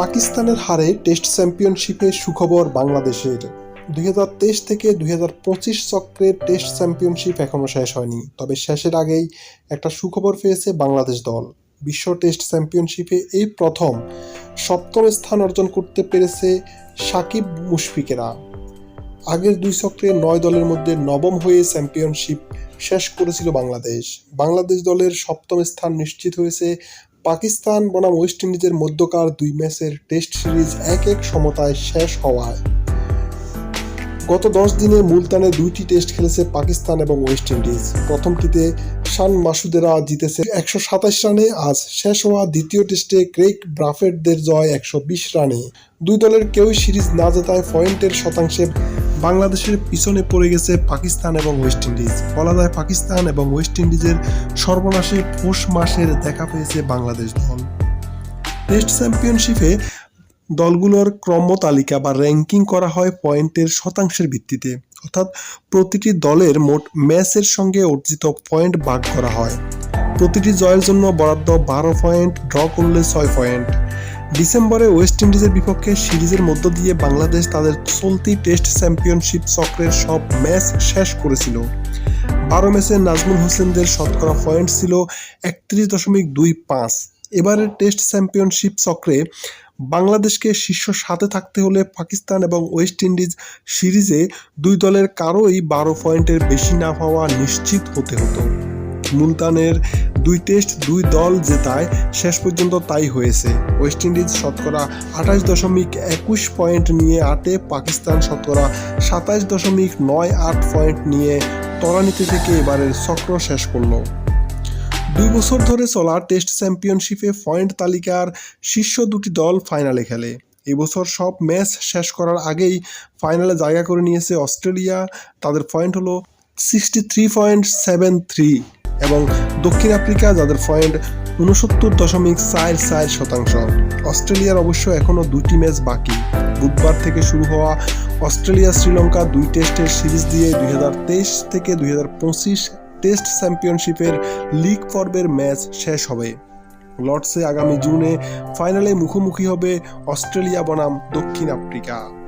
পাকিস্তানের হারে টেস্ট চ্যাম্পিয়নশিপে সুখবর বাংলাদেশের। দুই হাজার তেইশ থেকে দুই চক্রের টেস্ট চ্যাম্পিয়নশিপ এখনও শেষ হয়নি। তবে শেষের আগেই একটা সুখবর পেয়েছে বাংলাদেশ দল। বিশ্ব টেস্ট চ্যাম্পিয়নশিপে এই প্রথম সপ্তম স্থান অর্জন করতে পেরেছে সাকিব মুশফিকেরা। আগের দুই চক্রে নয় দলের মধ্যে নবম হয়ে চ্যাম্পিয়নশিপ শেষ করেছিল বাংলাদেশ। বাংলাদেশ দলের সপ্তম স্থান নিশ্চিত হয়েছে পাকিস্তান বনাম ওয়েস্ট ইন্ডিজের মধ্যকার দুই ম্যাচের টেস্ট সিরিজ এক এক সমতায় শেষ হওয়ায়। গত দশ দিনে মুলতানে দুইটি টেস্ট খেলেছে পাকিস্তান এবং ওয়েস্ট ইন্ডিজ প্রথমটিতে শান মাসুদেরা জিতেছে একশো সাতাশ রানে, আজ শেষ হওয়া দ্বিতীয় টেস্টে ক্রেক ব্রাফেটদের জয় একশো বিশ রানে। দুই দলের কেউই সিরিজ না জেতায় পয়েন্টের শতাংশে বাংলাদেশের পিছনে পড়ে গেছে পাকিস্তান এবং ওয়েস্ট ইন্ডিজ। বলা যায় পাকিস্তান এবং ওয়েস্ট ইন্ডিজের সর্বনাশে পৌষ মাসের দেখা পেয়েছে বাংলাদেশ দল। টেস্ট চ্যাম্পিয়নশিপে দলগুলোর ক্রম তালিকা বা র্যাঙ্কিং করা হয় পয়েন্টের শতাংশের ভিত্তিতে। অর্থাৎ প্রতিটি দলের মোট ম্যাচের সঙ্গে অর্জিত পয়েন্ট ভাগ করা হয়। প্রতিটি জয়ের জন্য বরাদ্দ বারো পয়েন্ট, ড্র করলে ছয় পয়েন্ট। ডিসেম্বরে ওয়েস্ট ইন্ডিজের বিপক্ষে সিরিজের মধ্য দিয়ে বাংলাদেশ তাদের চলতি টেস্ট চ্যাম্পিয়নশিপ চক্রের সব ম্যাচ শেষ করেছিল। বারো ম্যাচে নাজমুল হোসেনদের শতকরা পয়েন্ট ছিল একত্রিশ দশমিক দুই পাঁচ। এবারের টেস্ট চ্যাম্পিয়নশিপ চক্রে বাংলাদেশকে শীর্ষ সাথে থাকতে হলে পাকিস্তান এবং ওয়েস্ট ইন্ডিজ সিরিজে দুই দলের কারোই বারো পয়েন্টের বেশি না হওয়া নিশ্চিত হতে হতো। মুলতানের দুই টেস্ট, দুই দল জেতায়, শেষ পর্যন্ত তাই হয়েছে। ওয়েস্ট ইন্ডিজ শতকরা আঠাশ দশমিক একুশ পয়েন্ট নিয়ে আটে, পাকিস্তান শতকরা সাতাশ দশমিক নয় আট পয়েন্ট নিয়ে তরানীতি থেকে এবারের চক্র শেষ করল। দুই বছর ধরে চলা টেস্ট চ্যাম্পিয়নশিপে পয়েন্ট তালিকার শীর্ষ দুটি দল ফাইনালে খেলে। এবছর সব ম্যাচ শেষ করার আগেই ফাইনালে জায়গা করে নিয়েছে অস্ট্রেলিয়া। তাদের পয়েন্ট হলো sixty three point seven three. এবং দক্ষিণ আফ্রিকা, যাদের পয়েন্ট উনসত্তর দশমিক চার চার শতাংশ। অস্ট্রেলিয়ার অবশ্য এখনও দুটি ম্যাচ বাকি। বুধবার থেকে শুরু হওয়া অস্ট্রেলিয়া শ্রীলঙ্কা দুই টেস্টের সিরিজ দিয়ে দুই হাজার তেইশ থেকে দুই হাজার পঁচিশ টেস্ট চ্যাম্পিয়নশিপের লিগ পর্বের ম্যাচ শেষ হবে। লর্ডসে আগামী জুনে ফাইনালে মুখোমুখি হবে অস্ট্রেলিয়া বনাম দক্ষিণ আফ্রিকা।